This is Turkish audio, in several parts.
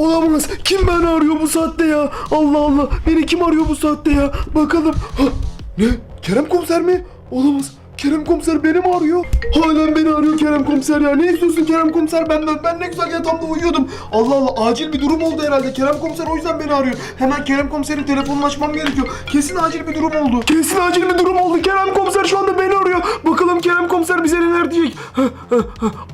Olamaz. Kim beni arıyor bu saatte ya? Allah Allah. Beni kim arıyor bu saatte ya? Bakalım. Ha, ne? Kerem komiser mi? Olamaz. Kerem komiser beni mi arıyor? Halen beni arıyor Kerem komiser ya. Ne istiyorsun Kerem komiser benden? Ben ne güzel yatağımda uyuyordum. Allah Allah acil bir durum oldu herhalde. Kerem komiser o yüzden beni arıyor. Hemen Kerem komiserin telefonunu açmam gerekiyor. Kesin acil bir durum oldu. Kesin acil bir durum oldu. Kerem komiser şu anda beni arıyor. Bakalım Kerem komiser bize neler diyecek.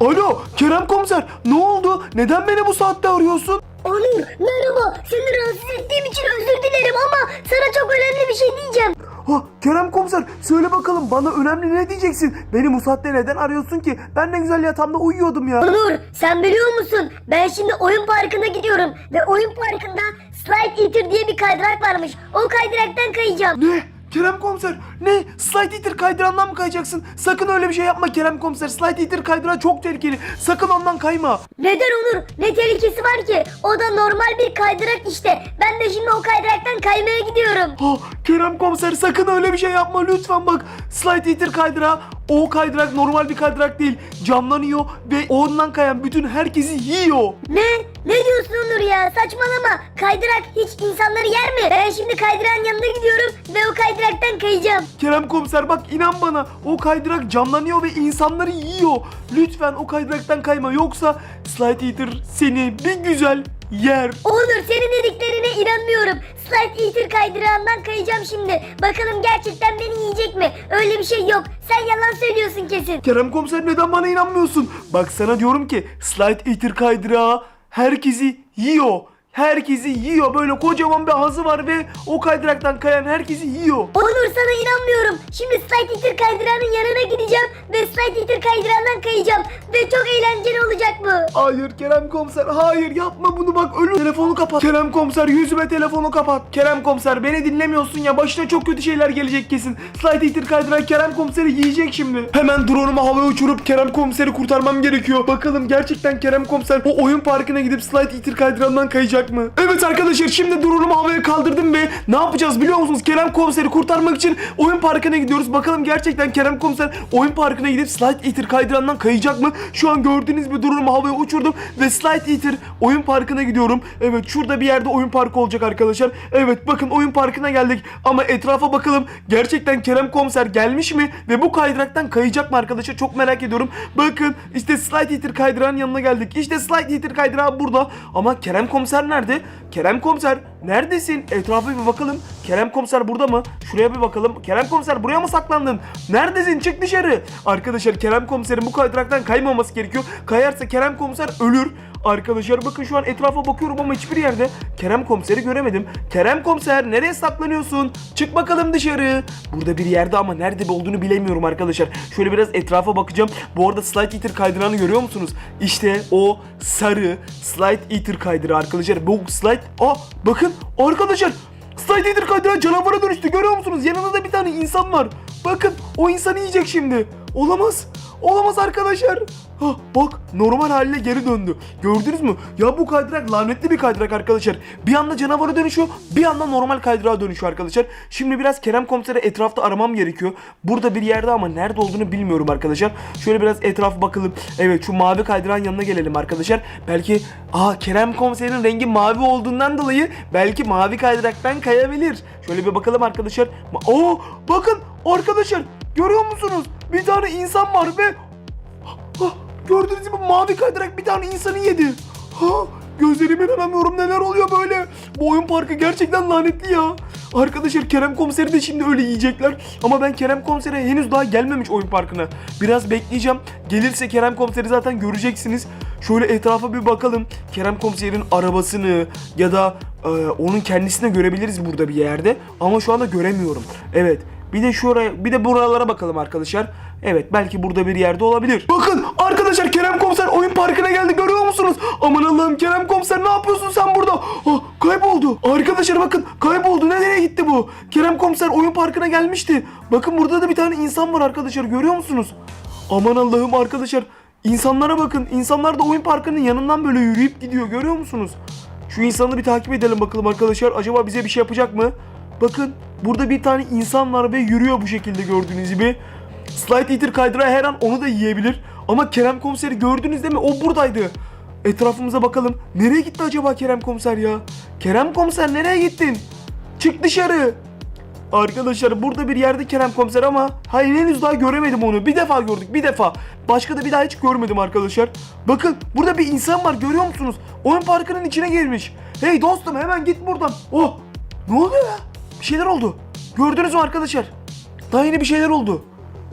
Alo Kerem komiser ne oldu? Neden beni bu saatte arıyorsun? Onur merhaba. Seni rahatsız ettiğim için özür dilerim ama sana çok önemli bir şey diyeceğim. Ha Kerem komiser söyle bakalım bana önemli ne diyeceksin? Beni bu saatte neden arıyorsun ki? Ben ne güzel yatağımda uyuyordum ya. Onur sen biliyor musun? Ben şimdi oyun parkına gidiyorum ve oyun parkında Slide Eater diye bir kaydırak varmış. O kaydıraktan kayacağım. Ne? Kerem komiser ne? Slide Eater kaydırandan mı kayacaksın? Sakın öyle bir şey yapma Kerem komiser. Slide Eater kaydırağı çok tehlikeli. Sakın ondan kayma. Neden Onur? Ne tehlikesi var ki? O da normal bir kaydırak işte. Ben de şimdi o kaydıraktan kaymaya gidiyorum. Ha Kerem komiser sakın öyle bir şey yapma lütfen bak. Slide Eater kaydırağı o kaydırak normal bir kaydırak değil. Camlanıyor ve ondan kayan bütün herkesi yiyor. Ne? Ne diyorsun Onur ya? Saçmalama. Kaydırak hiç insanları yer mi? Ben şimdi kaydıran yanına gidiyorum ve o kaydıraktan kayacağım. Kerem komiser bak inan bana o kaydırak camlanıyor ve insanları yiyor. Lütfen o kaydıraktan kayma yoksa Slide Eater seni bir güzel yer. Onur senin dediklerine inanmıyorum. Slide Eater kaydırağından kayacağım şimdi. Bakalım gerçekten beni yiyecek mi? Öyle bir şey yok. Sen yalan söylüyorsun kesin. Kerem komiser neden bana inanmıyorsun? Bak sana diyorum ki Slide Eater kaydırağı herkesi yiyor. Herkesi yiyor. Böyle kocaman bir ağzı var ve o kaydıraktan kayan herkesi yiyor. Onur sana inanmıyorum. Şimdi Slide Eater kaydırağının yanına gideceğim ve Slide Eater kaydırağından kayacağım. Ve çok eğlenceli olacak bu. Hayır Kerem komiser hayır yapma bunu bak ölür. Telefonu kapat. Kerem komiser yüzüme telefonu kapat. Kerem komiser beni dinlemiyorsun ya başına çok kötü şeyler gelecek kesin. Slide Eater kaydıran Kerem komiseri yiyecek şimdi. Hemen drone'umu havaya uçurup Kerem komiseri kurtarmam gerekiyor. Bakalım gerçekten Kerem komiser o oyun parkına gidip Slide Eater kaydırandan kayacak mı? Evet arkadaşlar şimdi drone'umu havaya kaldırdım ve ne yapacağız biliyor musunuz? Kerem komiseri kurtarmak için oyun parkına gidiyoruz. Bakalım gerçekten Kerem komiser oyun parkına gidip Slide Eater kaydırandan kayacak mı? Şu an gördüğünüz bir drone'umu havaya uçurdum ve Slide Eater oyun parkına gidiyorum. Evet şurada bir yerde oyun parkı olacak arkadaşlar. Evet bakın oyun parkına geldik ama etrafa bakalım. Gerçekten Kerem komiser gelmiş mi ve bu kaydıraktan kayacak mı arkadaşlar? Çok merak ediyorum. Bakın işte Slide Eater kaydırağın yanına geldik. İşte Slide Eater kaydırağı burada. Ama Kerem komiser nerede? Kerem komiser neredesin? Etrafa bir bakalım. Kerem komiser burada mı? Şuraya bir bakalım. Kerem komiser buraya mı saklandın? Neredesin? Çık dışarı. Arkadaşlar Kerem komiserin bu kaydıraktan kaymaması gerekiyor. Kayarsa Kerem komiser ölür. Arkadaşlar bakın şu an etrafa bakıyorum ama hiçbir yerde Kerem komiseri göremedim. Kerem komiser nereye saklanıyorsun? Çık bakalım dışarı. Burada bir yerde ama nerede olduğunu bilemiyorum arkadaşlar. Şöyle biraz etrafa bakacağım. Bu arada Slide Eater kaydırağını görüyor musunuz? İşte o sarı Slide Eater kaydırağı arkadaşlar. Bu slide... Aa bakın arkadaşlar Slide Eater kaydırağı canavara dönüştü görüyor musunuz? Yanında da bir tane insan var. Bakın o insanı yiyecek şimdi. Olamaz. Olamaz arkadaşlar. Ha, bak normal haline geri döndü. Gördünüz mü? Ya bu kaydırak lanetli bir kaydırak arkadaşlar. Bir anda canavara dönüşüyor, bir anda normal kaydırağa dönüşüyor arkadaşlar. Şimdi biraz Kerem komiseri etrafta aramam gerekiyor. Burada bir yerde ama nerede olduğunu bilmiyorum arkadaşlar. Şöyle biraz etrafa bakalım. Evet şu mavi kaydırağın yanına gelelim arkadaşlar. Belki aa Kerem komiserin rengi mavi olduğundan dolayı belki mavi kaydıraktan kayabilir. Şöyle bir bakalım arkadaşlar. Oo bakın arkadaşlar görüyor musunuz? Bir tane insan var ve gördüğünüz gibi mavi kaydırak bir tane insanı yedi. Gözlerime inanamıyorum neler oluyor böyle. Bu oyun parkı gerçekten lanetli ya. Arkadaşlar Kerem komiseri de şimdi öyle yiyecekler. Ama ben Kerem komisere henüz daha gelmemiş oyun parkına. Biraz bekleyeceğim. Gelirse Kerem komiseri zaten göreceksiniz. Şöyle etrafa bir bakalım. Kerem komiserin arabasını ya da e, onun kendisini görebiliriz burada bir yerde. Ama şu anda göremiyorum. Evet. Bir de şuraya, bir de buralara bakalım arkadaşlar. Evet belki burada bir yerde olabilir. Bakın arkadaşlar Kerem Komiser oyun parkına geldi görüyor musunuz? Aman Allah'ım Kerem Komiser ne yapıyorsun sen burada? Ah, kayboldu. Arkadaşlar bakın kayboldu. Nereye gitti bu? Kerem Komiser oyun parkına gelmişti. Bakın burada da bir tane insan var arkadaşlar görüyor musunuz? Aman Allah'ım arkadaşlar. İnsanlara bakın. İnsanlar da oyun parkının yanından böyle yürüyüp gidiyor görüyor musunuz? Şu insanı bir takip edelim bakalım arkadaşlar. Acaba bize bir şey yapacak mı? Bakın burada bir tane insan var ve yürüyor bu şekilde gördüğünüz gibi. Slide Eater kaydırağı her an onu da yiyebilir. Ama Kerem komiseri gördünüz değil mi? O buradaydı. Etrafımıza bakalım. Nereye gitti acaba Kerem komiser ya? Kerem komiser nereye gittin? Çık dışarı. Arkadaşlar burada bir yerde Kerem komiser ama hayır henüz daha göremedim onu. Bir defa gördük bir defa. Başka da bir daha hiç görmedim arkadaşlar. Bakın burada bir insan var görüyor musunuz? Oyun parkının içine girmiş. Hey dostum hemen git buradan. Oh ne oluyor ya? Bir şeyler oldu. Gördünüz mü arkadaşlar? Daha yeni bir şeyler oldu.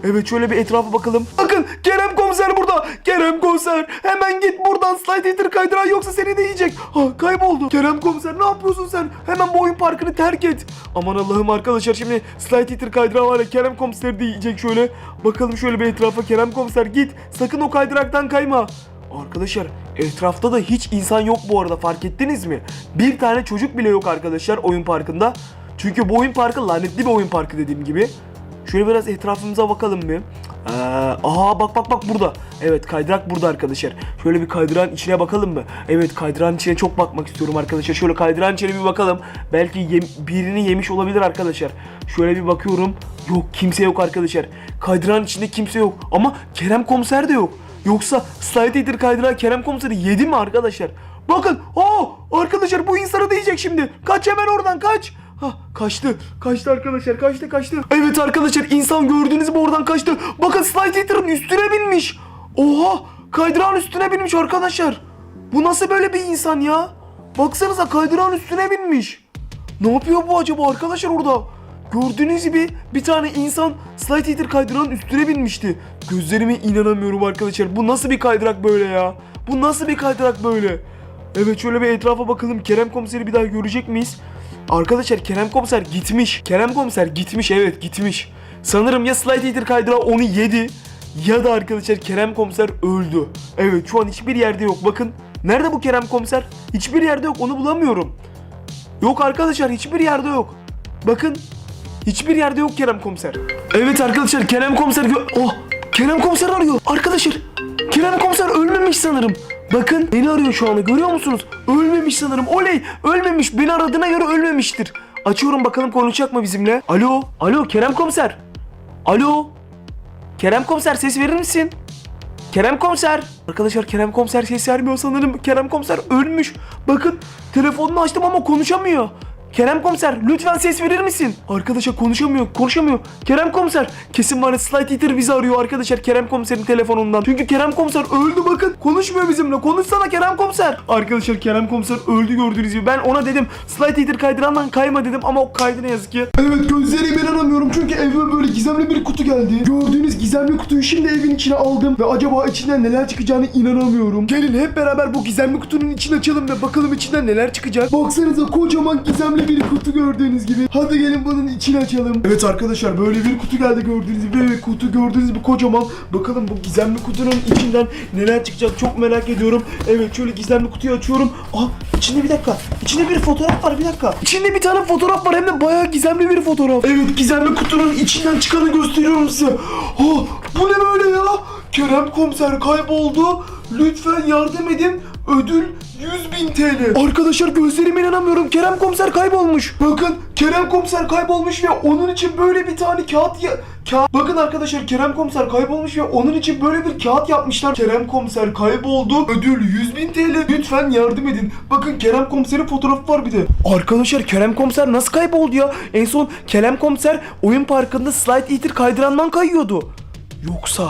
Evet şöyle bir etrafa bakalım. Bakın Kerem komiser burada. Kerem komiser hemen git buradan slide hitter kaydıran yoksa seni de yiyecek. Ha kayboldu. Kerem komiser ne yapıyorsun sen? Hemen bu oyun parkını terk et. Aman Allah'ım arkadaşlar şimdi slide hitter kaydırağı var ya Kerem komiseri de yiyecek şöyle. Bakalım şöyle bir etrafa Kerem komiser git. Sakın o kaydıraktan kayma. Arkadaşlar etrafta da hiç insan yok bu arada fark ettiniz mi? Bir tane çocuk bile yok arkadaşlar oyun parkında. Çünkü bu oyun parkı lanetli bir oyun parkı dediğim gibi. Şöyle biraz etrafımıza bakalım bir. Ee, aha bak bak bak burada. Evet kaydırak burada arkadaşlar. Şöyle bir kaydırağın içine bakalım mı? Evet kaydırağın içine çok bakmak istiyorum arkadaşlar. Şöyle kaydırağın içine bir bakalım. Belki yem- birini yemiş olabilir arkadaşlar. Şöyle bir bakıyorum. Yok kimse yok arkadaşlar. Kaydırağın içinde kimse yok. Ama Kerem komiser de yok. Yoksa Slide Eater Kerem komiseri yedi mi arkadaşlar? Bakın. Aa, arkadaşlar bu insanı da yiyecek şimdi. Kaç hemen oradan kaç. Ha kaçtı. Kaçtı arkadaşlar. Kaçtı kaçtı. Evet arkadaşlar insan gördüğünüz gibi oradan kaçtı. Bakın Slide Eater'ın üstüne binmiş. Oha kaydırağın üstüne binmiş arkadaşlar. Bu nasıl böyle bir insan ya? Baksanıza kaydırağın üstüne binmiş. Ne yapıyor bu acaba arkadaşlar orada? Gördüğünüz gibi bir tane insan Slide Eater kaydırağın üstüne binmişti. Gözlerime inanamıyorum arkadaşlar. Bu nasıl bir kaydırak böyle ya? Bu nasıl bir kaydırak böyle? Evet şöyle bir etrafa bakalım. Kerem komiseri bir daha görecek miyiz? Arkadaşlar Kerem komiser gitmiş. Kerem komiser gitmiş evet gitmiş. Sanırım ya Slide Eater kaydırağı onu yedi ya da arkadaşlar Kerem komiser öldü. Evet şu an hiçbir yerde yok. Bakın nerede bu Kerem komiser? Hiçbir yerde yok onu bulamıyorum. Yok arkadaşlar hiçbir yerde yok. Bakın hiçbir yerde yok Kerem komiser. Evet arkadaşlar Kerem komiser Oh Kerem komiser arıyor. Arkadaşlar Kerem komiser ölmemiş sanırım. Bakın beni arıyor şu anda görüyor musunuz? Ölmemiş sanırım. Oley ölmemiş. Beni aradığına göre ölmemiştir. Açıyorum bakalım konuşacak mı bizimle? Alo. Alo Kerem komiser. Alo. Kerem komiser ses verir misin? Kerem komiser. Arkadaşlar Kerem komiser ses vermiyor sanırım. Kerem komiser ölmüş. Bakın telefonunu açtım ama konuşamıyor. Kerem komiser lütfen ses verir misin? Arkadaşlar konuşamıyor konuşamıyor. Kerem komiser kesin var ya Slide Eater bizi arıyor arkadaşlar Kerem komiserin telefonundan. Çünkü Kerem komiser öldü bakın. Konuşmuyor bizimle. Konuşsana Kerem komiser. Arkadaşlar Kerem komiser öldü gördüğünüz gibi. Ben ona dedim Slide Eater kaydırandan kayma dedim ama o kaydı ne yazık ki. Evet gözlerime inanamıyorum çünkü evime böyle gizemli bir kutu geldi. Gördüğünüz gizemli kutuyu şimdi evin içine aldım ve acaba içinden neler çıkacağını inanamıyorum. Gelin hep beraber bu gizemli kutunun içini açalım ve bakalım içinden neler çıkacak. Baksanıza kocaman gizemli bir kutu gördüğünüz gibi. Hadi gelin bunun içini açalım. Evet arkadaşlar böyle bir kutu geldi gördüğünüz gibi ve kutu gördüğünüz gibi kocaman. Bakalım bu gizemli kutunun içinden neler çıkacak çok merak ediyorum. Evet şöyle gizemli kutuyu açıyorum. Aa içinde bir dakika. İçinde bir fotoğraf var bir dakika. İçinde bir tane fotoğraf var hem de bayağı gizemli bir fotoğraf. Evet gizemli kutunun içinden çıkanı gösteriyorum size. Aa bu ne böyle ya? Kerem komiser kayboldu. Lütfen yardım edin. Ödül 100 bin TL. Arkadaşlar gözlerime inanamıyorum. Kerem komiser kaybolmuş. Bakın Kerem komiser kaybolmuş ve onun için böyle bir tane kağıt ya... Ka- Bakın arkadaşlar Kerem komiser kaybolmuş ve onun için böyle bir kağıt yapmışlar. Kerem komiser kayboldu. Ödül 100 bin TL. Lütfen yardım edin. Bakın Kerem komiserin fotoğrafı var bir de. Arkadaşlar Kerem komiser nasıl kayboldu ya? En son Kerem komiser oyun parkında slide eater kaydırandan kayıyordu. Yoksa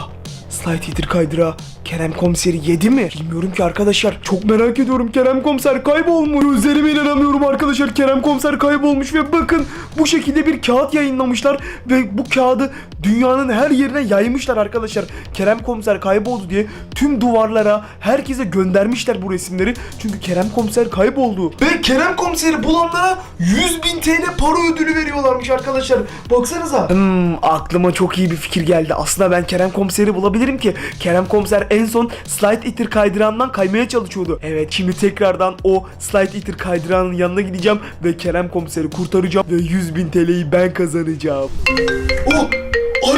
Slide Eater kaydıra Kerem komiseri yedi mi? Bilmiyorum ki arkadaşlar. Çok merak ediyorum. Kerem komiser kaybolmuş. Gözlerime inanamıyorum arkadaşlar. Kerem komiser kaybolmuş ve bakın bu şekilde bir kağıt yayınlamışlar ve bu kağıdı dünyanın her yerine yaymışlar arkadaşlar. Kerem komiser kayboldu diye tüm duvarlara herkese göndermişler bu resimleri. Çünkü Kerem komiser kayboldu. Ve Kerem komiseri bulanlara 100 bin TL para ödülü veriyorlarmış arkadaşlar. Baksanıza. Hmm, aklıma çok iyi bir fikir geldi. Aslında ben Kerem komiseri bulabilirim ki. Kerem komiser en son Slide Eater kaydırağından kaymaya çalışıyordu. Evet şimdi tekrardan o Slide Eater kaydırağının yanına gideceğim ve Kerem komiseri kurtaracağım ve 100 bin TL'yi ben kazanacağım. Oh!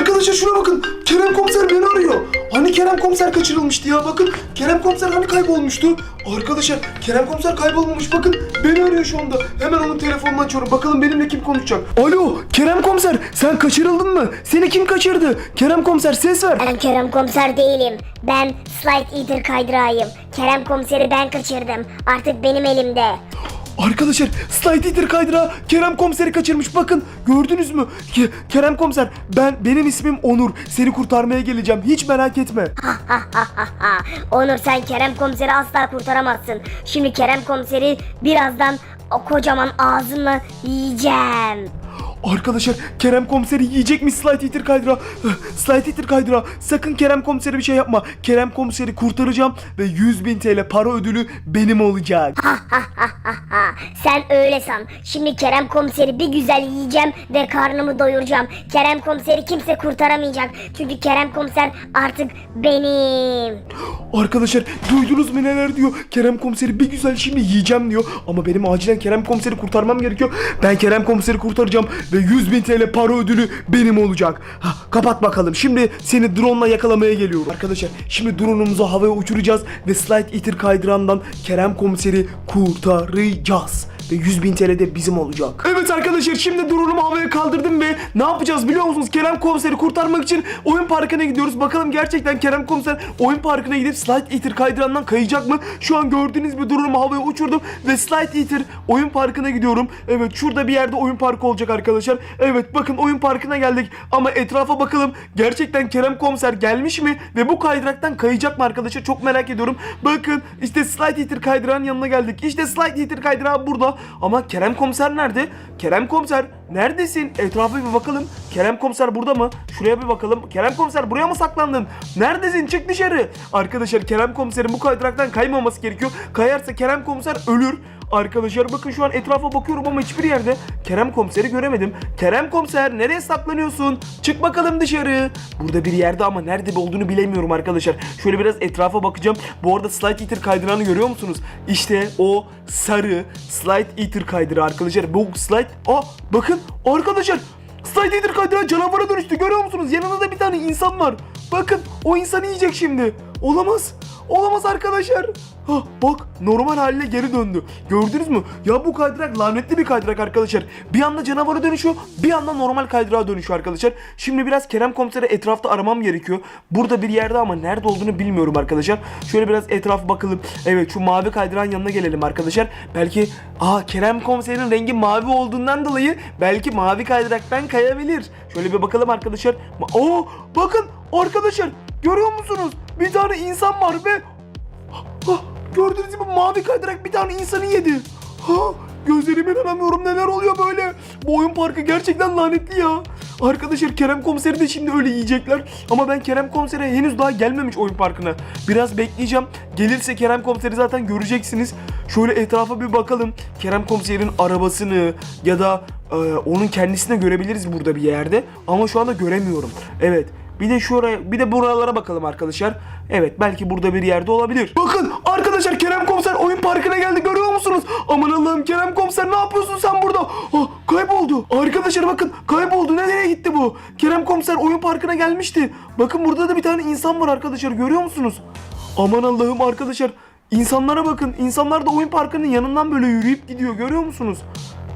Arkadaşlar şuna bakın. Kerem komiser beni arıyor. Hani Kerem komiser kaçırılmıştı ya bakın. Kerem komiser hani kaybolmuştu. Arkadaşlar Kerem komiser kaybolmamış bakın. Beni arıyor şu anda. Hemen onun telefonunu açıyorum. Bakalım benimle kim konuşacak. Alo Kerem komiser sen kaçırıldın mı? Seni kim kaçırdı? Kerem komiser ses ver. Ben Kerem komiser değilim. Ben Slide Eater kaydırağıyım. Kerem komiseri ben kaçırdım. Artık benim elimde. Arkadaşlar Slide Eater kaydıra Kerem komiseri kaçırmış bakın gördünüz mü? Ke- Kerem komiser ben benim ismim Onur seni kurtarmaya geleceğim hiç merak etme. Onur sen Kerem komiseri asla kurtaramazsın. Şimdi Kerem komiseri birazdan o kocaman ağzımla yiyeceğim. Arkadaşlar Kerem komiseri yiyecek mi Slide Eater kaydıra? Slide Eater kaydıra sakın Kerem komiseri bir şey yapma. Kerem komiseri kurtaracağım ve 100 bin TL para ödülü benim olacak. Sen öyle san. Şimdi Kerem komiseri bir güzel yiyeceğim ve karnımı doyuracağım. Kerem komiseri kimse kurtaramayacak. Çünkü Kerem komiser artık benim. Arkadaşlar duydunuz mu neler diyor? Kerem komiseri bir güzel şimdi yiyeceğim diyor. Ama benim acilen Kerem komiseri kurtarmam gerekiyor. Ben Kerem komiseri kurtaracağım ve 100 bin TL para ödülü benim olacak. Ha, kapat bakalım. Şimdi seni drone'la yakalamaya geliyorum. Arkadaşlar şimdi drone'umuzu havaya uçuracağız ve Slide Eater kaydırandan Kerem komiseri kurtaracağız. Ve 100 bin TL de bizim olacak. Evet arkadaşlar şimdi drone'umu havaya kaldırdım ve ne yapacağız biliyor musunuz? Kerem komiseri kurtarmak için oyun parkına gidiyoruz. Bakalım gerçekten Kerem komiser oyun parkına gidip Slide Eater kaydırandan kayacak mı? Şu an gördüğünüz bir drone'umu havaya uçurdum ve Slide Eater oyun parkına gidiyorum. Evet şurada bir yerde oyun parkı olacak arkadaşlar. Evet bakın oyun parkına geldik ama etrafa bakalım. Gerçekten Kerem komiser gelmiş mi? Ve bu kaydıraktan kayacak mı arkadaşlar? Çok merak ediyorum. Bakın işte Slide Eater kaydırağın yanına geldik. İşte Slide Eater kaydırağı burada. Ama Kerem komiser nerede? Kerem komiser neredesin? Etrafa bir bakalım. Kerem komiser burada mı? Şuraya bir bakalım. Kerem komiser buraya mı saklandın? Neredesin? Çık dışarı. Arkadaşlar Kerem komiserin bu kaydıraktan kaymaması gerekiyor. Kayarsa Kerem komiser ölür. Arkadaşlar bakın şu an etrafa bakıyorum ama hiçbir yerde Kerem komiseri göremedim. Kerem komiser nereye saklanıyorsun? Çık bakalım dışarı. Burada bir yerde ama nerede olduğunu bilemiyorum arkadaşlar. Şöyle biraz etrafa bakacağım. Bu arada Slide Eater kaydırağını görüyor musunuz? İşte o sarı Slide Eater kaydırağı arkadaşlar. Bu slide... Aa bakın arkadaşlar Slide Eater kaydırağı canavara dönüştü görüyor musunuz? Yanında da bir tane insan var. Bakın o insanı yiyecek şimdi. Olamaz. Olamaz arkadaşlar. Ha bak normal haline geri döndü. Gördünüz mü? Ya bu kaydırak lanetli bir kaydırak arkadaşlar. Bir anda canavara dönüşüyor, bir anda normal kaydırağa dönüşüyor arkadaşlar. Şimdi biraz Kerem komiseri etrafta aramam gerekiyor. Burada bir yerde ama nerede olduğunu bilmiyorum arkadaşlar. Şöyle biraz etrafa bakalım. Evet şu mavi kaydıran yanına gelelim arkadaşlar. Belki aa Kerem komiserin rengi mavi olduğundan dolayı belki mavi kaydıraktan kayabilir. Şöyle bir bakalım arkadaşlar. Oo bakın arkadaşlar görüyor musunuz? Bir tane insan var ve gördüğünüz gibi mavi kaydırak bir tane insanı yedi. Ha, gözlerime inanamıyorum neler oluyor böyle. Bu oyun parkı gerçekten lanetli ya. Arkadaşlar Kerem komiseri de şimdi öyle yiyecekler. Ama ben Kerem komisere henüz daha gelmemiş oyun parkına. Biraz bekleyeceğim. Gelirse Kerem komiseri zaten göreceksiniz. Şöyle etrafa bir bakalım. Kerem komiserin arabasını ya da e, onun kendisini görebiliriz burada bir yerde. Ama şu anda göremiyorum. Evet. Bir de şuraya, bir de buralara bakalım arkadaşlar. Evet, belki burada bir yerde olabilir. Bakın arkadaşlar Kerem Komiser oyun parkına geldi görüyor musunuz? Aman Allah'ım Kerem Komiser ne yapıyorsun sen burada? Ah, kayboldu. Arkadaşlar bakın kayboldu. Nereye gitti bu? Kerem Komiser oyun parkına gelmişti. Bakın burada da bir tane insan var arkadaşlar görüyor musunuz? Aman Allah'ım arkadaşlar. İnsanlara bakın. İnsanlar da oyun parkının yanından böyle yürüyüp gidiyor görüyor musunuz?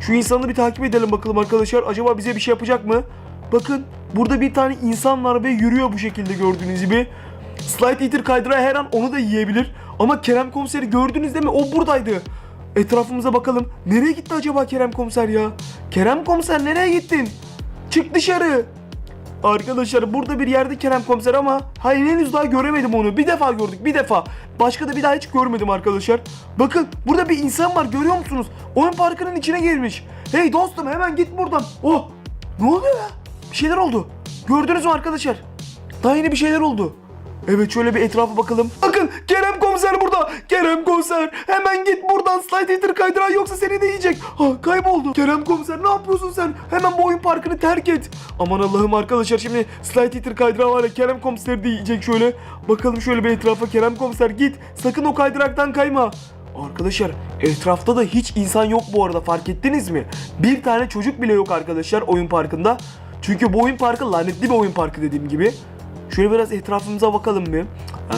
Şu insanı bir takip edelim bakalım arkadaşlar. Acaba bize bir şey yapacak mı? Bakın burada bir tane insan var ve yürüyor bu şekilde gördüğünüz gibi. Slide Eater kaydırağı her an onu da yiyebilir. Ama Kerem komiseri gördünüz değil mi? O buradaydı. Etrafımıza bakalım. Nereye gitti acaba Kerem komiser ya? Kerem komiser nereye gittin? Çık dışarı. Arkadaşlar burada bir yerde Kerem komiser ama hayır henüz daha göremedim onu. Bir defa gördük bir defa. Başka da bir daha hiç görmedim arkadaşlar. Bakın burada bir insan var görüyor musunuz? Oyun parkının içine girmiş. Hey dostum hemen git buradan. Oh ne oluyor ya? Bir şeyler oldu. Gördünüz mü arkadaşlar? Daha yeni bir şeyler oldu. Evet şöyle bir etrafa bakalım. Bakın Kerem komiser burada. Kerem komiser hemen git buradan slide eater kaydırağı yoksa seni de yiyecek. Ha kayboldu. Kerem komiser ne yapıyorsun sen? Hemen bu oyun parkını terk et. Aman Allah'ım arkadaşlar şimdi slide eater kaydırağı var ya Kerem komiseri de yiyecek şöyle. Bakalım şöyle bir etrafa Kerem komiser git. Sakın o kaydıraktan kayma. Arkadaşlar etrafta da hiç insan yok bu arada fark ettiniz mi? Bir tane çocuk bile yok arkadaşlar oyun parkında. Çünkü bu oyun parkı lanetli bir oyun parkı dediğim gibi. Şöyle biraz etrafımıza bakalım bir. Ee,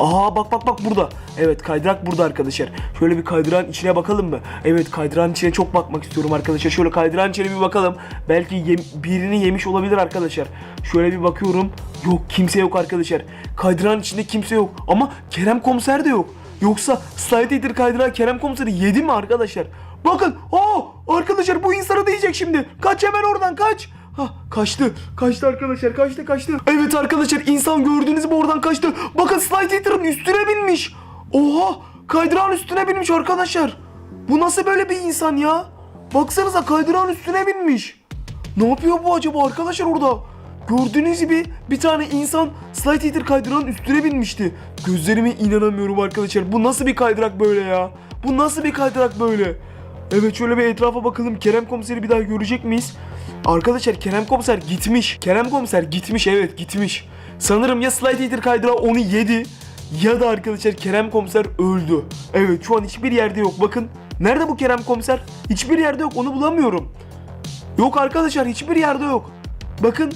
aha bak bak bak burada. Evet kaydırak burada arkadaşlar. Şöyle bir kaydırağın içine bakalım mı? Evet kaydırağın içine çok bakmak istiyorum arkadaşlar. Şöyle kaydırağın içine bir bakalım. Belki yem- birini yemiş olabilir arkadaşlar. Şöyle bir bakıyorum. Yok kimse yok arkadaşlar. Kaydırağın içinde kimse yok. Ama Kerem komiser de yok. Yoksa Slide Eater kaydırağı Kerem komiseri yedi mi arkadaşlar? Bakın. Aa arkadaşlar bu insana değecek şimdi. Kaç hemen oradan kaç. Hah kaçtı. Kaçtı arkadaşlar. Kaçtı kaçtı. Evet arkadaşlar insan gördüğünüz gibi oradan kaçtı. Bakın Slide Eater'ın üstüne binmiş. Oha kaydırağın üstüne binmiş arkadaşlar. Bu nasıl böyle bir insan ya? Baksanıza kaydırağın üstüne binmiş. Ne yapıyor bu acaba arkadaşlar orada? Gördüğünüz gibi bir tane insan Slide Eater kaydırağın üstüne binmişti. Gözlerime inanamıyorum arkadaşlar. Bu nasıl bir kaydırak böyle ya? Bu nasıl bir kaydırak böyle? Evet şöyle bir etrafa bakalım. Kerem komiseri bir daha görecek miyiz? Arkadaşlar Kerem komiser gitmiş. Kerem komiser gitmiş evet gitmiş. Sanırım ya Slide Eater kaydırağı onu yedi ya da arkadaşlar Kerem komiser öldü. Evet şu an hiçbir yerde yok. Bakın nerede bu Kerem komiser? Hiçbir yerde yok onu bulamıyorum. Yok arkadaşlar hiçbir yerde yok. Bakın.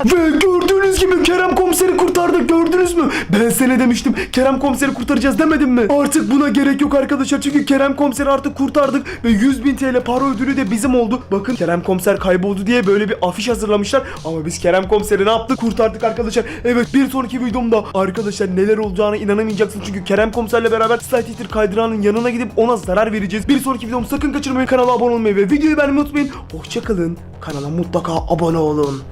Ve gördüğünüz gibi Kerem komiseri kurtardık gördünüz mü? Ben sana demiştim Kerem komiseri kurtaracağız demedim mi? Artık buna gerek yok arkadaşlar çünkü Kerem komiseri artık kurtardık ve 100 bin TL para ödülü de bizim oldu. Bakın Kerem komiser kayboldu diye böyle bir afiş hazırlamışlar ama biz Kerem komiseri ne yaptık? Kurtardık arkadaşlar. Evet bir sonraki videomda arkadaşlar neler olacağına inanamayacaksın çünkü Kerem komiserle beraber Slide Eater kaydırağının yanına gidip ona zarar vereceğiz. Bir sonraki videomu sakın kaçırmayın kanala abone olmayı ve videoyu beğenmeyi unutmayın. Hoşçakalın. Kanala mutlaka abone olun.